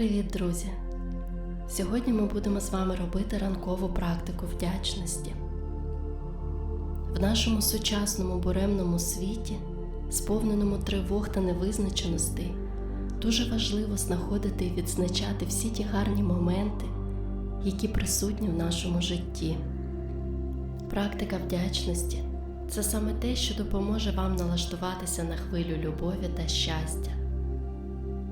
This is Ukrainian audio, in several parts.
Привіт, друзі! Сьогодні ми будемо з вами робити ранкову практику вдячності. В нашому сучасному буремному світі, сповненому тривог та невизначеностей, дуже важливо знаходити і відзначати всі ті гарні моменти, які присутні в нашому житті. Практика вдячності це саме те, що допоможе вам налаштуватися на хвилю любові та щастя.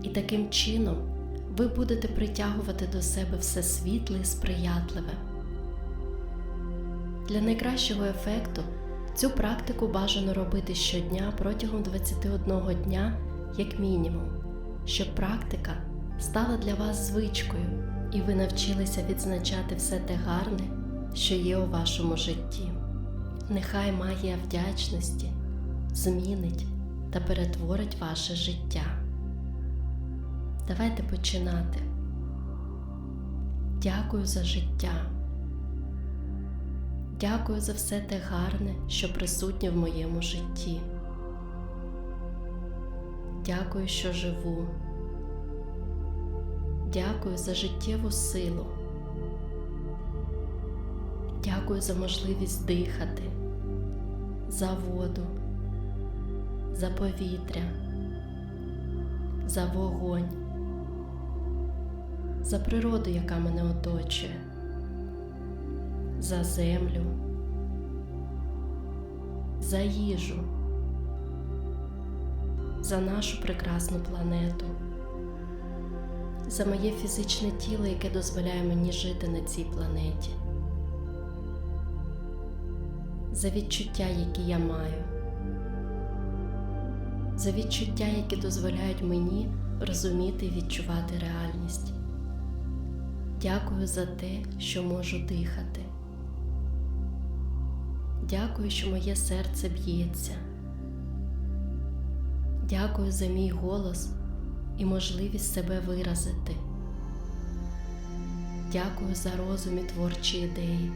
І таким чином ви будете притягувати до себе все світле і сприятливе. Для найкращого ефекту цю практику бажано робити щодня протягом 21 дня, як мінімум, щоб практика стала для вас звичкою і ви навчилися відзначати все те гарне, що є у вашому житті. Нехай магія вдячності змінить та перетворить ваше життя. Давайте починати. Дякую за життя. Дякую за все те гарне, що присутнє в моєму житті. Дякую, що живу. Дякую за життєву силу. Дякую за можливість дихати, за воду, за повітря, за вогонь за природу, яка мене оточує, за землю, за їжу, за нашу прекрасну планету, за моє фізичне тіло, яке дозволяє мені жити на цій планеті, за відчуття, які я маю, за відчуття, які дозволяють мені розуміти і відчувати реальність. Дякую за те, що можу дихати. Дякую, що моє серце б'ється. Дякую за мій голос і можливість себе виразити. Дякую за розум і творчі ідеї.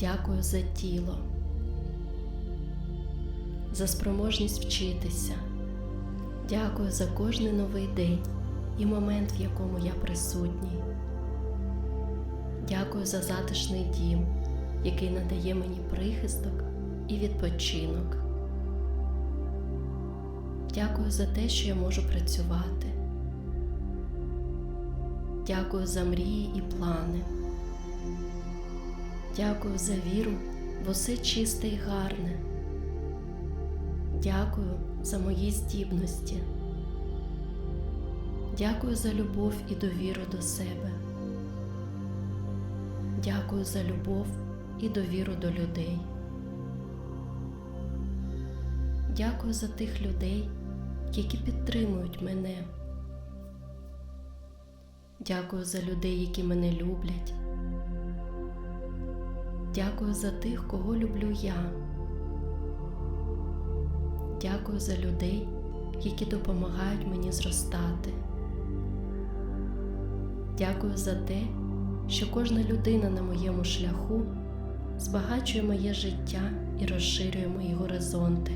Дякую за тіло, за спроможність вчитися. Дякую за кожний новий день і момент, в якому я присутній. Дякую за затишний дім, який надає мені прихисток і відпочинок. Дякую за те, що я можу працювати. Дякую за мрії і плани. Дякую за віру в усе чисте і гарне. Дякую за мої здібності. Дякую за любов і довіру до себе. Дякую за любов і довіру до людей. Дякую за тих людей, які підтримують мене. Дякую за людей, які мене люблять. Дякую за тих, кого люблю я. Дякую за людей, які допомагають мені зростати. Дякую за те, що кожна людина на моєму шляху збагачує моє життя і розширює мої горизонти.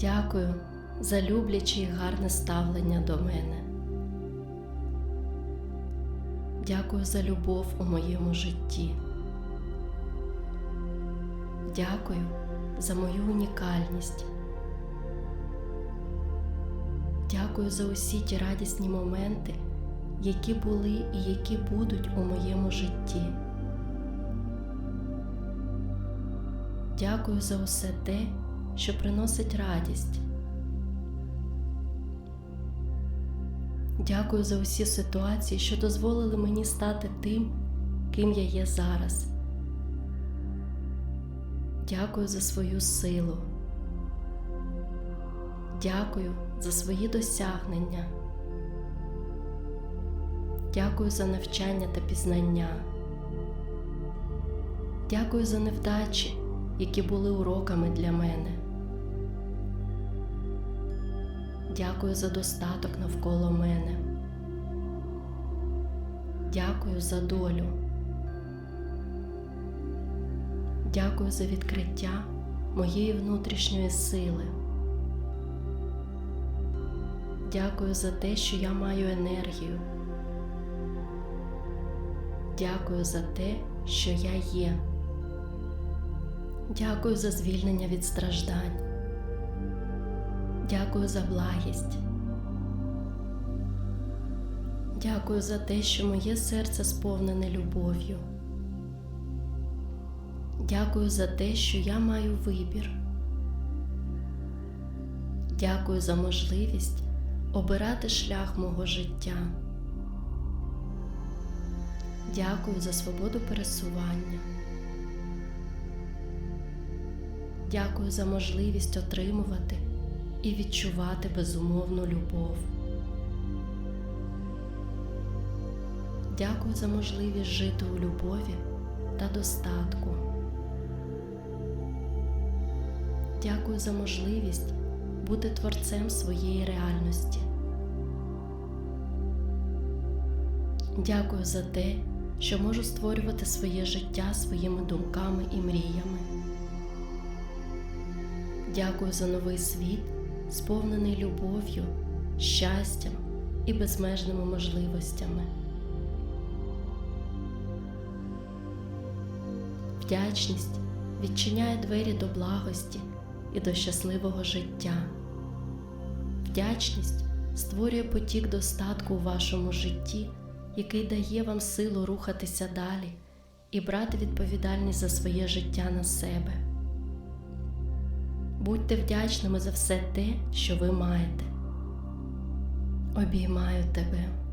Дякую за любляче і гарне ставлення до мене. Дякую за любов у моєму житті. Дякую за мою унікальність. Дякую за усі ті радісні моменти, які були і які будуть у моєму житті. Дякую за усе те, що приносить радість. Дякую за усі ситуації, що дозволили мені стати тим, ким я є зараз. Дякую за свою силу. Дякую за свої досягнення. Дякую за навчання та пізнання. Дякую за невдачі, які були уроками для мене. Дякую за достаток навколо мене. Дякую за долю. Дякую за відкриття моєї внутрішньої сили. Дякую за те, що я маю енергію. Дякую за те, що я є. Дякую за звільнення від страждань. Дякую за благість. Дякую за те, що моє серце сповнене любов'ю. Дякую за те, що я маю вибір. Дякую за можливість обирати шлях мого життя. Дякую за свободу пересування. Дякую за можливість отримувати і відчувати безумовну любов. Дякую за можливість жити у любові та достатку. Дякую за можливість бути творцем своєї реальності. Дякую за те, що можу створювати своє життя своїми думками і мріями. Дякую за новий світ, сповнений любов'ю, щастям і безмежними можливостями. Вдячність відчиняє двері до благості і до щасливого життя. Вдячність створює потік достатку у вашому житті, який дає вам силу рухатися далі і брати відповідальність за своє життя на себе. Будьте вдячними за все те, що ви маєте. Обіймаю тебе.